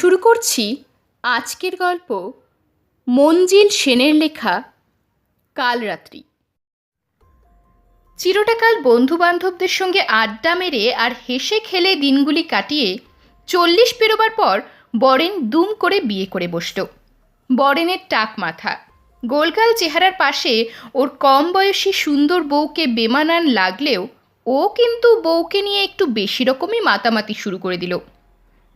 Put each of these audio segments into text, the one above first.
শুরু করছি আজকের গল্প মঞ্জিল সেনের লেখা কাল রাত্রি চিরটাকাল বন্ধু বান্ধবদের সঙ্গে আড্ডা মেরে আর হেসে খেলে দিনগুলি কাটিয়ে চল্লিশ পেরোবার পর বরেন দুম করে বিয়ে করে বসল। বরেনের টাক মাথা, গোলগাল চেহারার পাশে ওর কম বয়সী সুন্দর বউকে বেমানান লাগলেও ও কিন্তু বউকে নিয়ে একটু বেশি রকমই মাতামাতি শুরু করে দিল।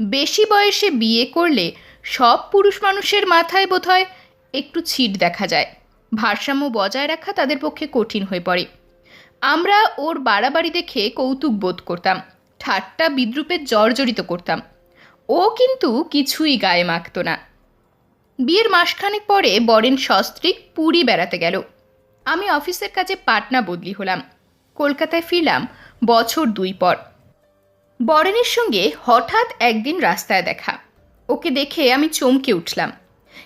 বেশি বয়সে বিয়ে করলে সব পুরুষ মানুষের মাথায় বোধহয় একটু ছিট দেখা যায়। ভারসাম্য বজায় রাখা তাদের পক্ষে কঠিন হয়ে পড়ে। আমরা ওর বাড়াবাড়ি দেখে কৌতুক বোধ করতাম, ঠাট্টা বিদ্রুপে জর্জরিত করতাম। ও কিন্তু কিছুই গায়ে মাখত না। বিয়ের মাসখানেক পরে বরেন সস্ত্রীক পুরী বেড়াতে গেল। আমি অফিসের কাজে পাটনা বদলি হলাম। কলকাতায় ফিরলাম বছর দুই পর। বরেনের সঙ্গে হঠাৎ একদিন রাস্তায় দেখা। ওকে দেখে আমি চমকে উঠলাম।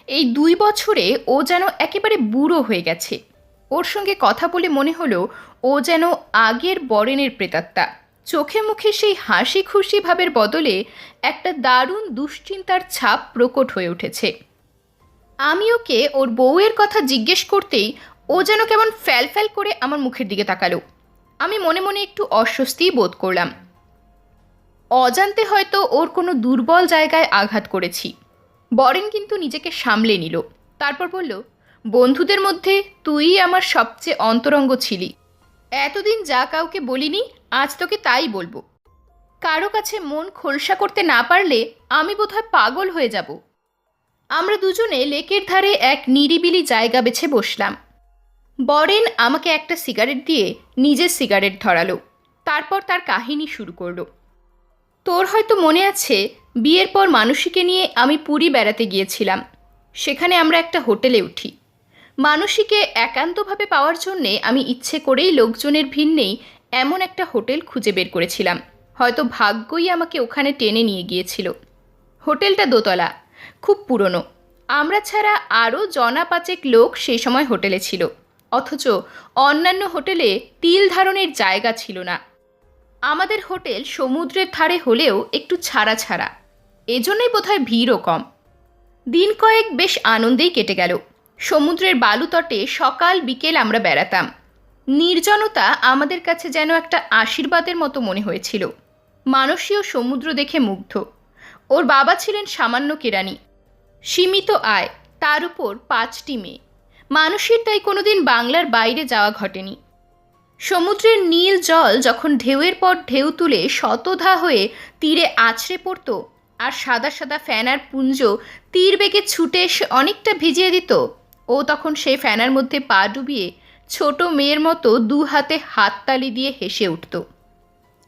এই দুই বছরে ও যেন একেবারে বুড়ো হয়ে গেছে। ওর সঙ্গে কথা বলে মনে হলো ও যেন আগের বরেনের প্রেতাত্মা। চোখে মুখে সেই হাসি খুশি ভাবের বদলে একটা দারুণ দুশ্চিন্তার ছাপ প্রকট হয়ে উঠেছে। আমি ওকে ওর বউয়ের কথা জিজ্ঞেস করতেই ও যেন কেমন ফ্যাল ফ্যাল করে আমার মুখের দিকে তাকালো। আমি মনে মনে একটু অস্বস্তিই বোধ করলাম। অজান্তে হয়তো ওর কোনো দুর্বল জায়গায় আঘাত করেছি। বরেন কিন্তু নিজেকে সামলে নিল। তারপর বলল, বন্ধুদের মধ্যে তুই আমার সবচেয়ে অন্তরঙ্গ ছিলি। এতদিন যা কাউকে বলিনি, আজ তোকে তাই বলব। কারও কাছে মন খোলসা করতে না পারলে আমি বোধহয় পাগল হয়ে যাব। আমরা দুজনে লেকের ধারে এক নিরিবিলি জায়গা বেছে বসলাম। বরেন আমাকে একটা সিগারেট দিয়ে নিজের সিগারেট ধরালো। তারপর তার কাহিনী শুরু করল। তোর হয়তো মনে আছে, বিয়ের পর মানসীকে নিয়ে আমি পুরী বেড়াতে গিয়েছিলাম। সেখানে আমরা একটা হোটেলে উঠি। মানসীকে একান্তভাবে পাওয়ার জন্যে আমি ইচ্ছে করেই লোকজনের ভিড় এমন একটা হোটেল খুঁজে বের করেছিলাম। হয়তো ভাগ্যই আমাকে ওখানে টেনে নিয়ে গিয়েছিল। হোটেলটা দোতলা, খুব পুরনো। আমরা ছাড়া আরও জনা পাঁচেক লোক সেই সময় হোটেলে ছিল। অথচ অন্যান্য হোটেলে তিল ধারণের জায়গা ছিল না। আমাদের হোটেল সমুদ্রের ধারে হলেও একটু ছাড়া ছাড়া। এজন্যই বোধহয় ভিড়ও কম। দিন কয়েক বেশ আনন্দেই কেটে গেল। সমুদ্রের বালুতটে সকাল বিকেল আমরা বেড়াতাম। নির্জনতা আমাদের কাছে যেন একটা আশীর্বাদের মতো মনে হয়েছিল। মানসীয় সমুদ্র দেখে মুগ্ধ। ওর বাবা ছিলেন সামান্য কেরানি সীমিত আয়, তার উপর পাঁচটি মেয়ে। মানুষের তাই কোনোদিন বাংলার বাইরে যাওয়া ঘটেনি। সমুদ্রের নীল জল যখন ঢেউয়ের পর ঢেউ তুলে শতধা হয়ে তীরে আছড়ে পড়তো, আর সাদা সাদা ফ্যানার পুঞ্জ তীর বেগে ছুটে এসে অনেকটা ভিজিয়ে দিত। ও তখন সেই ফ্যানার মধ্যে পা ডুবিয়ে ছোট মেয়ের মতো দু হাতে হাততালি দিয়ে হেসে উঠত।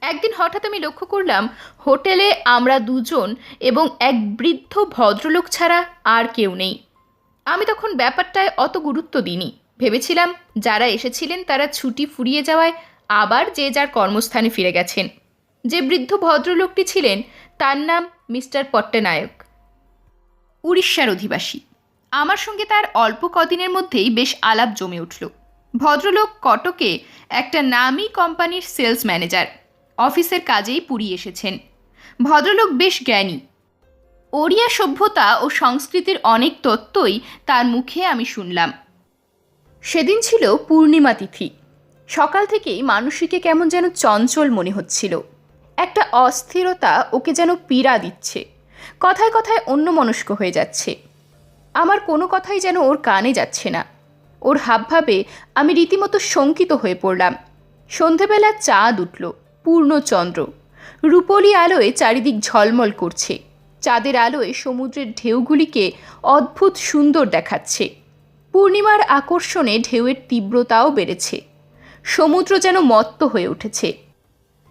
একদিন হঠাৎ আমি লক্ষ্য করলাম, হোটেলে আমরা দুজন এবং এক বৃদ্ধ ভদ্রলোক ছাড়া আর কেউ নেই। আমি তখন ব্যাপারটায় অত গুরুত্ব দিইনি। ভেবেছিলাম যারা এসেছিলেন তারা ছুটি ফুরিয়ে যাওয়ায় আবার যে যার কর্মস্থানে ফিরে গেছেন। যে বৃদ্ধ ভদ্রলোকটি ছিলেন তার নাম মিস্টার পট্টনায়ক। উড়িষ্যার অধিবাসী। আমার সঙ্গে তার অল্প কদিনের মধ্যেই বেশ আলাপ জমে উঠল। ভদ্রলোক কটকে একটা নামী কোম্পানির সেলস ম্যানেজার। অফিসের কাজেই পুরী এসেছেন। ভদ্রলোক বেশ জ্ঞানী। ওড়িয়া সভ্যতা ও সংস্কৃতির অনেক তত্ত্বই তার মুখে আমি শুনলাম। সেদিন ছিল পূর্ণিমা তিথি। সকাল থেকেই মানসীকে কেমন যেন চঞ্চল মনে হচ্ছিল। একটা অস্থিরতা ওকে যেন পীড়া দিচ্ছে। কথায় কথায় অন্যমনস্ক হয়ে যাচ্ছে। আমার কোনো কথাই যেন ওর কানে যাচ্ছে না। ওর হাবভাবে আমি রীতিমতো শঙ্কিত হয়ে পড়লাম। সন্ধেবেলা চাঁদ উঠল পূর্ণচন্দ্র। রূপলি আলোয় চারিদিক ঝলমল করছে। চাঁদের আলোয় সমুদ্রের ঢেউগুলিকে অদ্ভুত সুন্দর দেখাচ্ছে। পূর্ণিমার আকর্ষণে ঢেউয়ের তীব্রতাও বেড়েছে। সমুদ্র যেন মত্ত হয়ে উঠেছে।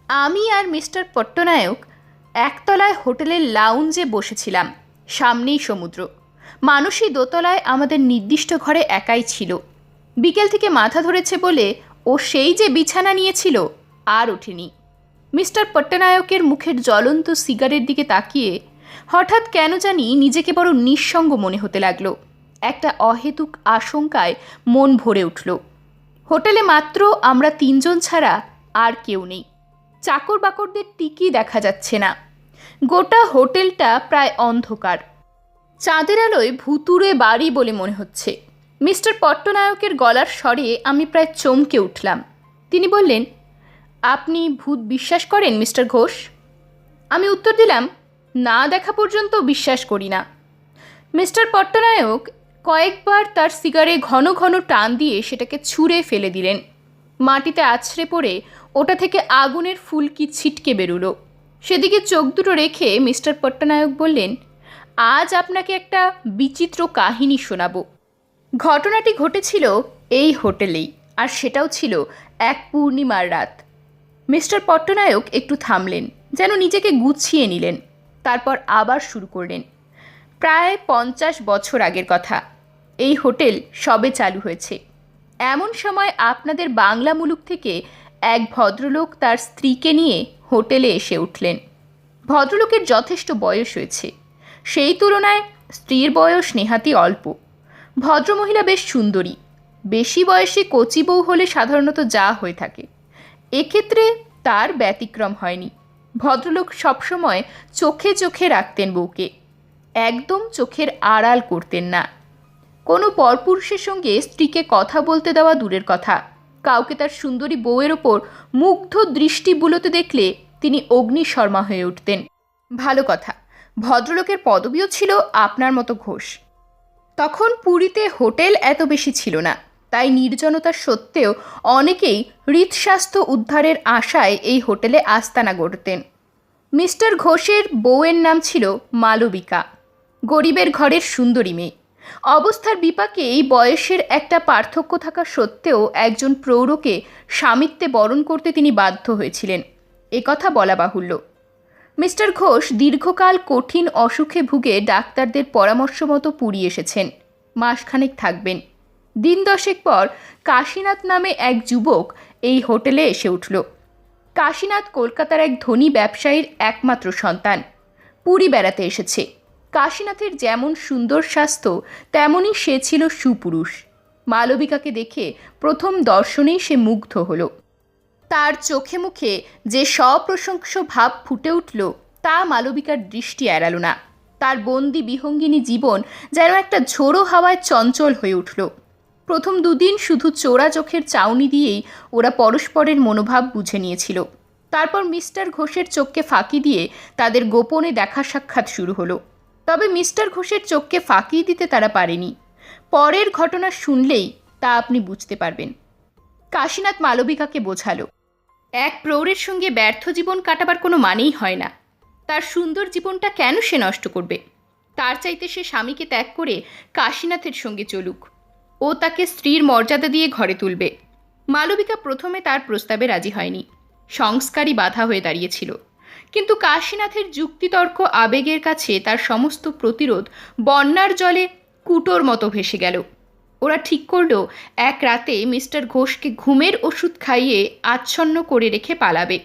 আমি আর মিস্টার পট্টনায়ক একতলায় হোটেলের লাউঞ্জে বসেছিলাম, সামনেই সমুদ্র। মানুষই দোতলায় আমাদের নির্দিষ্ট ঘরে একাই ছিল। বিকেল থেকে মাথা ধরেছে বলে ও সেই যে বিছানা নিয়েছিল আর ওঠেনি। মিস্টার পট্টনায়কের মুখের জ্বলন্ত সিগারের দিকে তাকিয়ে হঠাৎ কেন জানি নিজেকে বড় নিঃসঙ্গ মনে হতে লাগল। একটা অহেতুক আশঙ্কায় মন ভরে উঠল। হোটেলে মাত্র আমরা তিনজন ছাড়া আর কেউ নেই। চাকর বাকরদের টিকি দেখা যাচ্ছে না। গোটা হোটেলটা প্রায় অন্ধকার। চাঁদের আলোয় ভুতুরে বাড়ি বলে মনে হচ্ছে। মিস্টার পট্টনায়কের গলার স্বরে আমি প্রায় চমকে উঠলাম। তিনি বললেন, আপনি ভূত বিশ্বাস করেন, মিস্টার ঘোষ? আমি উত্তর দিলাম, না, দেখা পর্যন্ত বিশ্বাস করি না। মিস্টার পট্টনায়ক কয়েকবার তার সিগারে ঘন ঘন টান দিয়ে সেটাকে ছুঁড়ে ফেলে দিলেন। মাটিতে আছড়ে পড়ে ওটা থেকে আগুনের ফুলকি ছিটকে বেরুলো। সেদিকে চোখ দুটো রেখে মিস্টার পট্টনায়ক বললেন, আজ আপনাকে একটা বিচিত্র কাহিনী শোনাবো। ঘটনাটি ঘটেছিল এই হোটেলেই, আর সেটাও ছিল এক পূর্ণিমার রাত। মিস্টার পট্টনায়ক একটু থামলেন, যেন নিজেকে গুছিয়ে নিলেন, তারপর আবার শুরু করলেন। প্রায় পঞ্চাশ বছর আগের কথা। এই হোটেল সবে চালু হয়েছে। এমন সময় আপনাদের বাংলা মুলুক থেকে এক ভদ্রলোক তার স্ত্রীকে নিয়ে হোটেলে এসে উঠলেন। ভদ্রলোকের যথেষ্ট বয়স হয়েছে। সেই তুলনায় স্ত্রীর বয়স নেহাতি অল্প। ভদ্রমহিলা বেশ সুন্দরী। বেশি বয়সে কচি বউ হলে সাধারণত যা হয়ে থাকে। এক্ষেত্রে তার ব্যতিক্রম হয়নি। ভদ্রলোক সবসময় চোখে চোখে রাখতেন বউকে। একদম চোখের আড়াল করতেন না। কোনো পরপুরুষের সঙ্গে স্ত্রীকে কথা বলতে দেওয়া দূরের কথা। কাউকে তার সুন্দরী বউয়ের ওপর মুগ্ধ দৃষ্টি বুলোতে দেখলে তিনি অগ্নিশর্মা হয়ে উঠতেন। ভালো কথা, ভদ্রলোকের পদবিও ছিল আপনার মতো ঘোষ। তখন পুরীতে হোটেল এত বেশি ছিল না, তাই নির্জনতার সত্ত্বেও অনেকেই হৃদস্বাস্থ্য উদ্ধারের আশায় এই হোটেলে আস্তানা গড়তেন। মিস্টার ঘোষের বউয়ের নাম ছিল মালবিকা, গরিবের ঘরের সুন্দরী মেয়ে। অবস্থার বিপাকে এই বয়সের একটা পার্থক্য থাকা সত্ত্বেও একজন প্রৌঢ়কে স্বামিত্বে বরণ করতে তিনি বাধ্য হয়েছিলেন। একথা বলা বাহুল্য। মিস্টার ঘোষ দীর্ঘকাল কঠিন অসুখে ভুগে ডাক্তারদের পরামর্শ মতো পুরী এসেছেন। মাসখানেক থাকবেন। দিন দশেক পর কাশীনাথ নামে এক যুবক এই হোটেলে এসে উঠল। কাশীনাথ কলকাতার এক ধনী ব্যবসায়ীর একমাত্র সন্তান। পুরী বেড়াতে এসেছে। কাশীনাথের যেমন সুন্দর স্বাস্থ্য, তেমনই সে ছিল সুপুরুষ। মালবিকাকে দেখে প্রথম দর্শনেই সে মুগ্ধ হলো। তার চোখে মুখে যে সপ্রশংস ভাব ফুটে উঠল, তা মালবিকার দৃষ্টি এড়াল না। তার বন্দি বিহঙ্গিনী জীবন যেন একটা ঝোড়ো হাওয়ায় চঞ্চল হয়ে উঠল। প্রথম দুদিন শুধু চোরা চোখের চাউনি দিয়েই ওরা পরস্পরের মনোভাব বুঝে নিয়েছিল। তারপর মিস্টার ঘোষের চোখকে ফাঁকি দিয়ে তাদের গোপনে দেখা সাক্ষাৎ শুরু হলো। তবে মিস্টার ঘোষের চোখকে ফাঁকি দিতে তারা পারেনি। পরের ঘটনা শুনলেই তা আপনি বুঝতে পারবেন। কাশীনাথ মালবিকাকে বোঝালো, এক প্রৌঢ়ের সঙ্গে ব্যর্থ জীবন কাটাবার কোনো মানেই হয় না। তার সুন্দর জীবনটা কেন সে নষ্ট করবে? তার চাইতে সে স্বামীকে ত্যাগ করে কাশীনাথের সঙ্গে চলুক। ও তাকে স্ত্রীর মর্যাদা দিয়ে ঘরে তুলবে। মালবিকা প্রথমে তার প্রস্তাবে রাজি হয়নি। সংস্কারই বাধা হয়ে দাঁড়িয়েছিল। কিন্তু কাশীনাথের যুক্তিতর্ক আবেগের কাছে তার সমস্ত প্রতিরোধ বন্যার জলে কুটোর মতো ভেসে গেল। ওরা ঠিক করল, এক রাতে মিস্টার ঘোষকে ঘুমের ওষুধ খাইয়ে আচ্ছন্ন করে রেখে পালাবে।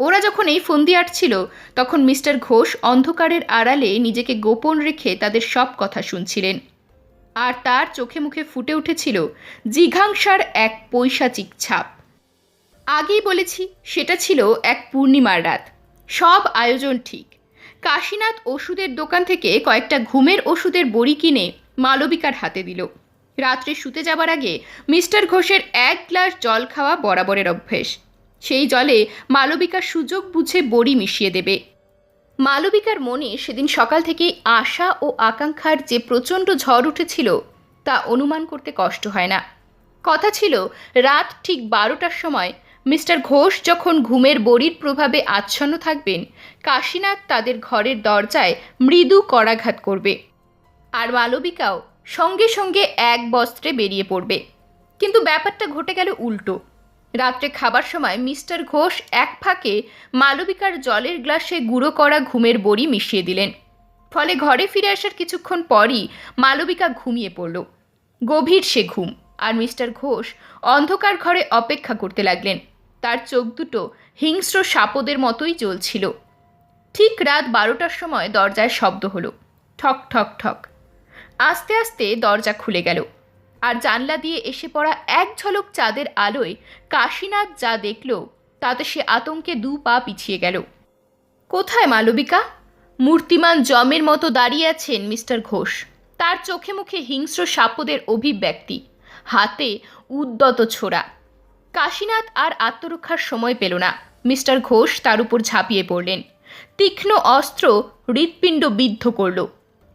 ওরা যখন এই ফন্দি আটছিল তখন মিস্টার ঘোষ অন্ধকারের আড়ালে নিজেকে গোপন রেখে তাদের সব কথা শুনছিলেন। আর তার চোখে মুখে ফুটে উঠেছিল জিঘাংসার এক পৈশাচিক ছাপ। আগেই বলেছি, সেটা ছিল এক পূর্ণিমার রাত। সব আয়োজন ঠিক। কাশীনাথ ওষুধের দোকান থেকে কয়েকটা ঘুমের ওষুধের বড়ি কিনে মালবিকার হাতে দিল। রাত্রে শুতে যাবার আগে মিস্টার ঘোষের এক গ্লাস জল খাওয়া বরাবরের অভ্যেস। সেই জলে মালবিকা সুযোগ বুঝে বড়ি মিশিয়ে দেবে। মালবিকার মনে সেদিন সকাল থেকেই আশা ও আকাঙ্ক্ষার যে প্রচণ্ড ঝড় উঠেছিল, তা অনুমান করতে কষ্ট হয় না। কথা ছিল, রাত ঠিক বারোটার সময় মিস্টার ঘোষ যখন ঘুমের বড়ির প্রভাবে আচ্ছন্ন থাকবেন, কাশীনাথ তাদের ঘরের দরজায় মৃদু করাঘাত করবে। আর মালবিকাও সঙ্গে সঙ্গে এক বস্ত্রে বেরিয়ে পড়বে। কিন্তু ব্যাপারটা ঘটে গেল উল্টো। রাত্রে খাবার সময় মিস্টার ঘোষ এক ফাঁকে মালবিকার জলের গ্লাসে গুঁড়ো করা ঘুমের বড়ি মিশিয়ে দিলেন। ফলে ঘরে ফিরে আসার কিছুক্ষণ পরই মালবিকা ঘুমিয়ে পড়ল। গভীর সে ঘুম। আর মিস্টার ঘোষ অন্ধকার ঘরে অপেক্ষা করতে লাগলেন। তার চোখ দুটো হিংস্র সাপদের মতোই জ্বলছিল। ঠিক রাত বারোটার সময় দরজায় শব্দ হলো। ঠক ঠক ঠক। আস্তে আস্তে দরজা খুলে গেল আর জানলা দিয়ে এসে পড়া এক ঝলক চাঁদের আলোয় কাশীনাথ যা দেখল, তাতে সে আতঙ্কে দু পা পিছিয়ে গেল। কোথায় মালবিকা? মূর্তিমান জমের মতো দাঁড়িয়ে আছেন মিস্টার ঘোষ। তার চোখে মুখে হিংস্র সাপদের অভিব্যক্তি। হাতে উদ্যত ছোড়া। কাশীনাথ আর আত্মরক্ষার সময় পেল না। মিস্টার ঘোষ তার উপর ঝাঁপিয়ে পড়লেন। তীক্ষ্ণ অস্ত্র হৃৎপিণ্ড বিদ্ধ করল।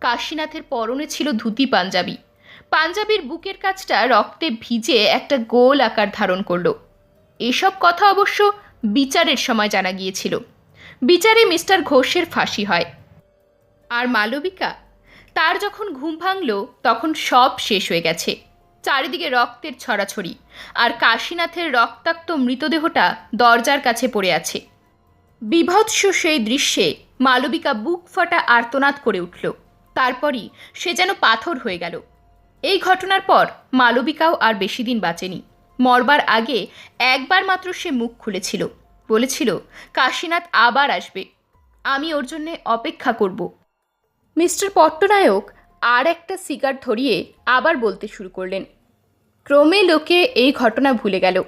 কাশীনাথের পরনে ছিল ধুতি পাঞ্জাবি। পাঞ্জাবির বুকের কাছটা রক্তে ভিজে একটা গোল আকার ধারণ করল। এসব কথা অবশ্য বিচারের সময় জানা গিয়েছিল। বিচারে মিস্টার ঘোষের ফাঁসি হয়। আর মালবিকা? তার যখন ঘুম ভাঙল, তখন সব শেষ হয়ে গেছে। চারিদিকে রক্তের ছড়াছড়ি। আর কাশীনাথের রক্তাক্ত মৃতদেহটা দরজার কাছে পড়ে আছে। বিভৎস সেই দৃশ্যে মালবিকা বুক ফাটা আর্তনাদ করে উঠল। তারপরই সে যেন পাথর হয়ে গেল। এই ঘটনার পর মালবিকাও আর বেশি দিন বাঁচেনি। মরবার আগে একবার মাত্র সে মুখ খুলেছিল। বলেছিল, কাশীনাথ আবার আসবে। আমি ওর জন্যে অপেক্ষা করব। মিস্টার পট্টনায়ক আর একটা সিগার ধরিয়ে আবার বলতে শুরু করলেন। ক্রমে লোকে এই ঘটনা ভুলে গেল।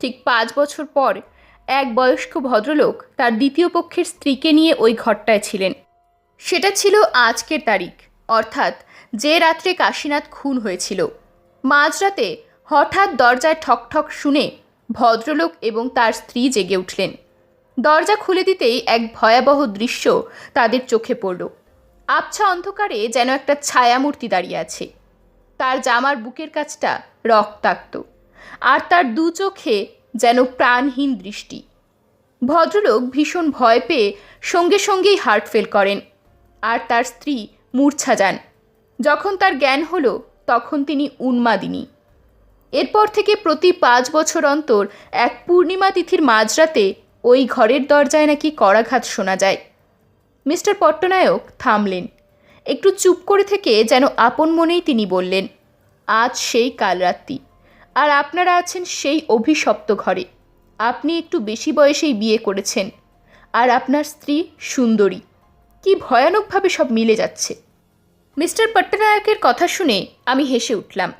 ঠিক পাঁচ বছর পর এক বয়স্ক ভদ্রলোক তার দ্বিতীয় পক্ষের স্ত্রীকে নিয়ে ওই ঘরটায় ছিলেন। সেটা ছিল আজকের তারিখ, অর্থাৎ যে রাত্রে কাশীনাথ খুন হয়েছিল। মাঝরাতে হঠাৎ দরজায় ঠক ঠক শুনে ভদ্রলোক এবং তার স্ত্রী জেগে উঠলেন। দরজা খুলে দিতেই এক ভয়াবহ দৃশ্য তাদের চোখে পড়ল। আবছা অন্ধকারে যেন একটা ছায়ামূর্তি দাঁড়িয়ে আছে। তার জামার বুকের কাছটা রক্তাক্ত, আর তার দু চোখে যেন প্রাণহীন দৃষ্টি। ভদ্রলোক ভীষণ ভয় পেয়ে সঙ্গে সঙ্গেই হার্ট ফেল করেন, আর তার স্ত্রী মূর্ছা যান। যখন তার জ্ঞান হলো, তখন তিনি উন্মাদিনী। এরপর থেকে প্রতি পাঁচ বছর অন্তর এক পূর্ণিমা তিথির মাঝরাতে ওই ঘরের দরজায় নাকি করাঘাত শোনা যায়। মিস্টার পট্টনায়ক থামলেন। একটু চুপ করে থেকে যেন আপন মনেই তিনি বললেন, আজ সেই কাল রাত্রি আর আপনারা আছেন সেই অভিশপ্ত ঘরে। আপনি একটু বেশি বয়সেই বিয়ে করেছেন। আর আপনার স্ত্রী সুন্দরী। কি ভয়ানকভাবে সব মিলে যাচ্ছে। মিস্টার পট্টনায়কের কথা শুনে আমি হেসে উঠলাম।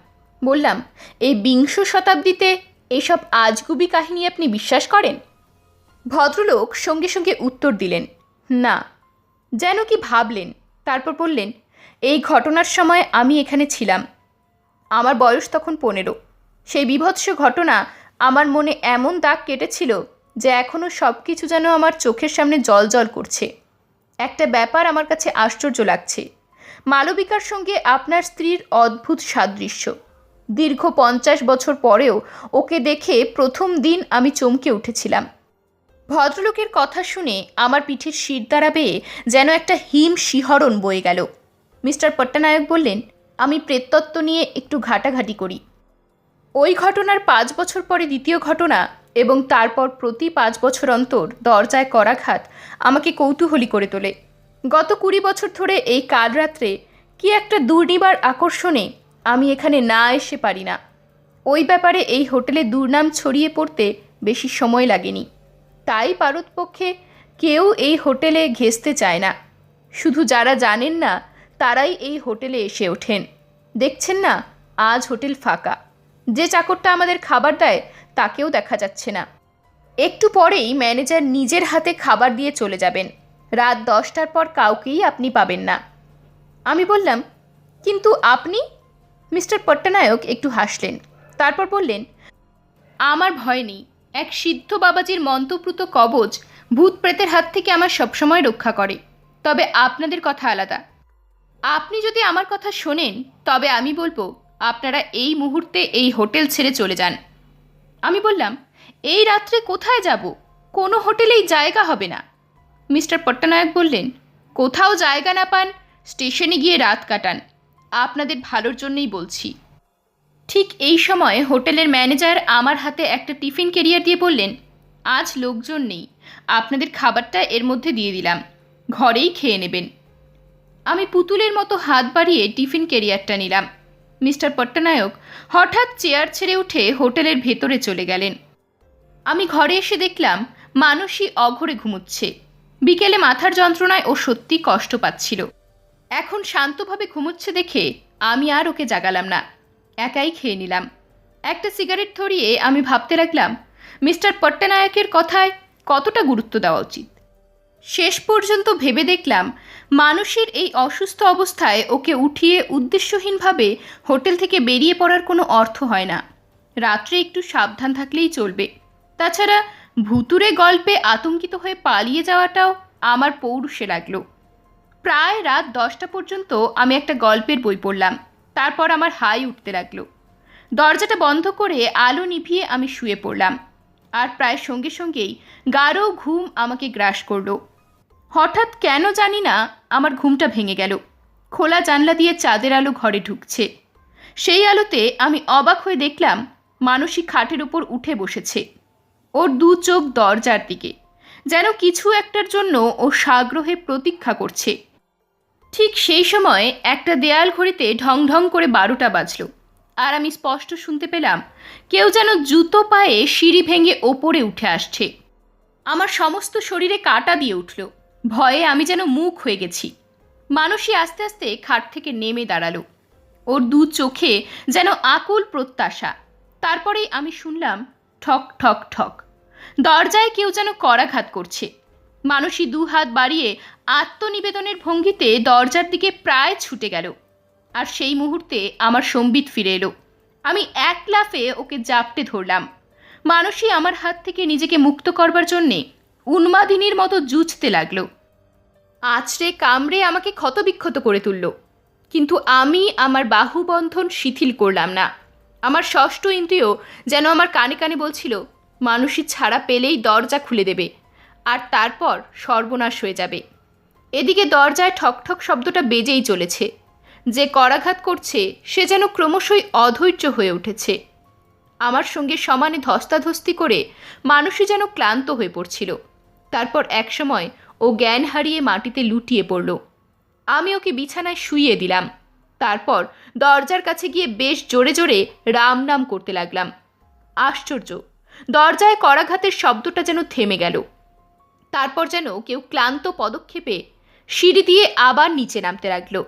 বললাম, এই বিংশ শতাব্দীতে এইসব আজগুবি কাহিনী আপনি বিশ্বাস করেন? ভদ্রলোক সঙ্গে সঙ্গে উত্তর দিলেন, না। যেন কি ভাবলেন? তারপর বললেন, এই ঘটনার সময় আমি এখানে ছিলাম। আমার বয়স তখন পনেরো। সেই বিভৎস ঘটনা আমার মনে এমন দাগ কেটেছিল যে এখনও সব কিছু যেন আমার চোখের সামনে জল জল করছে। একটা ব্যাপার আমার কাছে আশ্চর্য লাগছে। মালবিকার সঙ্গে আপনার স্ত্রীর অদ্ভুত সাদৃশ্য। দীর্ঘ পঞ্চাশ বছর পরেও ওকে দেখে প্রথম দিন আমি চমকে উঠেছিলাম। ভদ্রলোকের কথা শুনে আমার পিঠের শিরদাঁড়া বেয়ে যেন একটা হিম শিহরণ বয়ে গেল। মিস্টার পট্টনায়ক বললেন, আমি প্রেততত্ত্ব নিয়ে একটু ঘাটাঘাটি করি। ওই ঘটনার পাঁচ বছর পরে দ্বিতীয় ঘটনা এবং তারপর প্রতি পাঁচ বছর অন্তর দরজায় করাঘাত আমাকে কৌতূহলী করে তোলে। গত কুড়ি বছর ধরে এই কাল রাত্রে কি একটা দুর্নিবার আকর্ষণে আমি এখানে না এসে পারি না। ওই ব্যাপারে এই হোটেলে দুর্নাম ছড়িয়ে পড়তে বেশি সময় লাগেনি। তাই পারতপক্ষে কেউ এই হোটেলে ঘেঁচতে চায় না। শুধু যারা জানেন না, তারাই এই হোটেলে এসে ওঠেন। দেখছেন না, আজ হোটেল ফাঁকা। যে চাকরটা আমাদের খাবার দেয়, তাকেও দেখা যাচ্ছে না। একটু পরেই ম্যানেজার নিজের হাতে খাবার দিয়ে চলে যাবেন। রাত দশটার পর কাউকেই আপনি পাবেন না। আমি বললাম, কিন্তু আপনি? মিস্টার পট্টনায়ক একটু হাসলেন। তারপর বললেন, আমার ভয় নেই। এক সিদ্ধ বাবাজির মন্ত্রপ্রুত কবচ ভূত প্রেতের হাত থেকে আমার সবসময় রক্ষা করে। তবে আপনাদের কথা আলাদা। আপনি যদি আমার কথা শোনেন, তবে আমি বলব, আপনারা এই মুহূর্তে এই হোটেল ছেড়ে চলে যান। আমি বললাম, এই রাত্রে কোথায় যাব? কোনো হোটেলেই জায়গা হবে না। মিস্টার পট্টনায়ক বললেন, কোথাও জায়গা না পান, স্টেশনে গিয়ে রাত কাটান। আপনাদের ভালোর জন্যই বলছি। ঠিক এই সময় হোটেলের ম্যানেজার আমার হাতে একটা টিফিন কেরিয়ার দিয়ে বললেন, আজ লোকজন নেই, আপনাদের খাবারটা এর মধ্যে দিয়ে দিলাম, ঘরেই খেয়ে নেবেন। আমি পুতুলের মতো হাত বাড়িয়ে টিফিন কেরিয়ারটা নিলাম। মিস্টার পট্টনায়ক হঠাৎ চেয়ার ছেড়ে উঠে হোটেলের ভেতরে চলে গেলেন। আমি ঘরে এসে দেখলাম, মানুষই অঘরে ঘুমুচ্ছে। বিকেলে মাথার যন্ত্রণায় ও সত্যি কষ্ট পাচ্ছিল। এখন শান্তভাবে ঘুমুচ্ছে দেখে আমি আর ওকে জাগালাম না। একাই খেয়ে নিলাম। একটা সিগারেট ধরিয়ে আমি ভাবতে লাগলাম, মিস্টার পট্টনায়কের কথায় কতটা গুরুত্ব দেওয়া উচিত। শেষ পর্যন্ত ভেবে দেখলাম, মানুষের এই অসুস্থ অবস্থায় ওকে উঠিয়ে উদ্দেশ্যহীনভাবে হোটেল থেকে বেরিয়ে পড়ার কোনো অর্থ হয় না। রাত্রে একটু সাবধান থাকলেই চলবে। তাছাড়া ভুতুরে গল্পে আতঙ্কিত হয়ে পালিয়ে যাওয়াটাও আমার পৌরুষে লাগল। প্রায় রাত দশটা পর্যন্ত আমি একটা গল্পের বই পড়লাম। তারপর আমার হাই উঠতে লাগল। দরজাটা বন্ধ করে আলো নিভিয়ে আমি শুয়ে পড়লাম। আর প্রায় সঙ্গে সঙ্গেই গাঢ় ঘুম আমাকে গ্রাস করল। হঠাৎ কেন জানি না আমার ঘুমটা ভেঙে গেল। খোলা জানলা দিয়ে চাঁদের আলো ঘরে ঢুকছে। সেই আলোতে আমি অবাক হয়ে দেখলাম মানসী খাটের উপর উঠে বসেছে। ওর দু চোখ দরজার দিকে, যেন কিছু একটার জন্য ও সাগ্রহে প্রতীক্ষা করছে। ঠিক সেই সময় একটা দেয়াল ঘড়িতে ঢং ঢং করে বারোটা বাজলো। আর আমি স্পষ্ট শুনতে পেলাম, কেউ যেন জুতো পায়ে সিঁড়ি ভেঙে ওপরে উঠে আসছে। আমার সমস্ত শরীরে কাটা দিয়ে উঠল। ভয়ে আমি যেন মুখ হয়ে গেছি। মানুষই আস্তে আস্তে খাট থেকে নেমে দাঁড়াল। ওর দু চোখে যেন আকুল প্রত্যাশা। তারপরেই আমি শুনলাম, ঠক ঠক ঠক। দরজায় কেউ যেন করাঘাত করছে। মানুষই দু হাত বাড়িয়ে আত্মনিবেদনের ভঙ্গিতে দরজার দিকে প্রায় ছুটে গেল। আর সেই মুহূর্তে আমার সম্বিত ফিরে এলো। আমি এক লাফে ওকে জাপটে ধরলাম। মানুষই আমার হাত থেকে নিজেকে মুক্ত করবার জন্যে উন্মাদিনীর মতো জুঝতে লাগল। আছড়ে কামড়ে আমাকে ক্ষতবিক্ষত করে তুলল। কিন্তু আমি আমার বাহুবন্ধন শিথিল করলাম না। আমার ষষ্ঠ ইন্দ্রিয় যেন আমার কানে কানে বলছিল, মানুষই ছাড়া পেলেই দরজা খুলে দেবে। আর তারপর সর্বনাশ হয়ে যাবে। এদিকে দরজায় ঠকঠক শব্দটা বেজেই চলেছে। যে করাঘাত করছে, সে যেন ক্রমশই অধৈর্য হয়ে উঠেছে। আমার সঙ্গে সমানে ধস্তাধস্তি করে মানুষই যেন ক্লান্ত হয়ে পড়ছিল। তারপর একসময় ও জ্ঞান হারিয়ে মাটিতে লুটিয়ে পড়ল। আমি ওকে বিছানায় শুইয়ে দিলাম। তারপর দরজার কাছে গিয়ে বেশ জোরে জোরে রাম নাম করতে লাগলাম। আশ্চর্য! দরজায় করাঘাতের শব্দটা যেন থেমে গেল। তারপর যেন কেউ ক্লান্ত পদক্ষেপে সিঁড়ি দিয়ে আবার নিচে নামতে লাগল।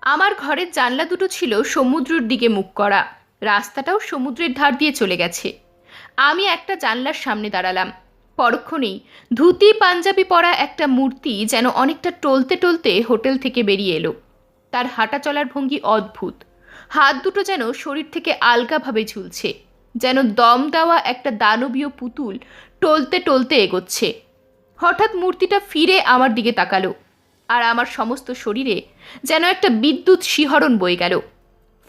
আমার ঘরের জানলা দুটো ছিল সমুদ্রের দিকে মুখ করা। রাস্তাটাও সমুদ্রের ধার দিয়ে চলে গেছে। আমি একটা জানলার সামনে দাঁড়ালাম। পরক্ষণেই ধুতি, পাঞ্জাবি পরা একটা মূর্তি যেন অনেকটা টলতে টলতে হোটেল থেকে বেরিয়ে এলো। তার হাঁটা চলার ভঙ্গি অদ্ভুত। হাত দুটো যেন শরীর থেকে আলগাভাবে ঝুলছে। যেন দম দেওয়া একটা দানবীয় পুতুল টলতে টলতে এগোচ্ছে। হঠাৎ মূর্তিটা ফিরে আমার দিকে তাকালো আর আমার সমস্ত শরীরে যেন একটা বিদ্যুৎ শিহরণ বয়ে গেল।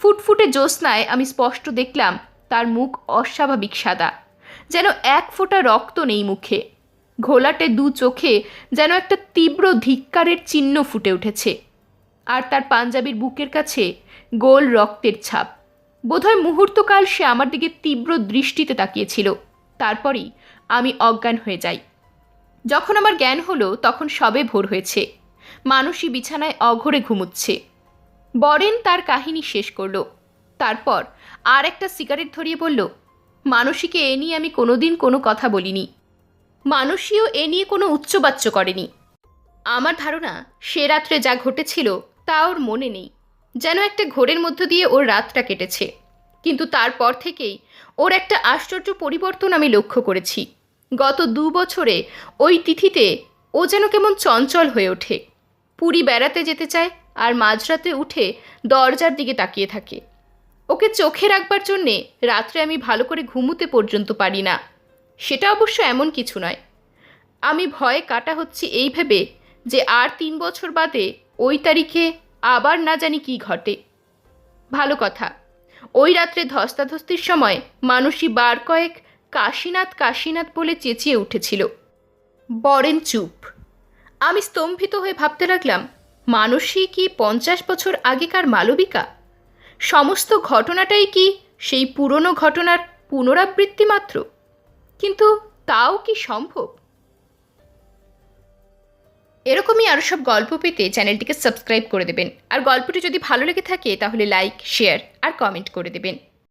ফুটফুটে জ্যোৎস্নায় আমি স্পষ্ট দেখলাম তার মুখ অস্বাভাবিক সাদা, যেন এক ফোঁটা রক্ত নেই মুখে। ঘোলাটে দু চোখে যেন একটা তীব্র ধিক্কারের চিহ্ন ফুটে উঠেছে আর তার পাঞ্জাবির বুকের কাছে গোল রক্তের ছাপ। বোধহয় মুহূর্তকাল সে আমার দিকে তীব্র দৃষ্টিতে তাকিয়েছিল। তারপরই আমি অজ্ঞান হয়ে যাই। যখন আমার জ্ঞান হলো, তখন সবে ভোর হয়েছে। মানুষই বিছানায় অঘরে ঘুমুচ্ছে। বরেন তার কাহিনী শেষ করল। তারপর আর একটা সিগারেট ধরিয়ে বলল, মানসীকে এ নিয়ে আমি কোনোদিন কোনো কথা বলিনি। মানুষীও এ নিয়ে কোনো উচ্চবাচ্য করেনি। আমার ধারণা, সে রাত্রে যা ঘটেছিল, তা ওর মনে নেই। যেন একটা ঘোরের মধ্য দিয়ে ওর রাতটা কেটেছে। কিন্তু তারপর থেকেই ওর একটা আশ্চর্য পরিবর্তন আমি লক্ষ্য করেছি। গত দু বছরে ওই তিথিতে ও যেন কেমন চঞ্চল হয়ে ওঠে। পুরী বেড়াতে যেতে চায় আর মাঝরাতে উঠে দরজার দিকে তাকিয়ে থাকে। ওকে চোখে রাখবার জন্যে রাত্রে আমি ভালো করে ঘুমুতে পর্যন্ত পারি না। সেটা অবশ্য এমন কিছু নয়। আমি ভয়ে কাটা হচ্ছি এই ভেবে যে আর তিন বছর বাদে ওই তারিখে আবার না জানি কি ঘটে। ভালো কথা, ওই রাত্রে ধস্তাধস্তির সময় মানুষই বার কয়েক কাশীনাথ কাশীনাথ বলে চেঁচিয়ে উঠেছিল। বরেন চুপ। আমি স্তম্ভিত হয়ে ভাবতে লাগলাম, মানুষই কি পঞ্চাশ বছর আগেকার মালবিকা? সমস্ত ঘটনাটাই কি সেই পুরনো ঘটনার পুনরাবৃত্তি মাত্র? কিন্তু তাও কি সম্ভব? এরকমই আরও সব গল্প পেতে চ্যানেলটিকে সাবস্ক্রাইব করে দেবেন। আর গল্পটি যদি ভালো লেগে থাকে, তাহলে লাইক, শেয়ার আর কমেন্ট করে দেবেন।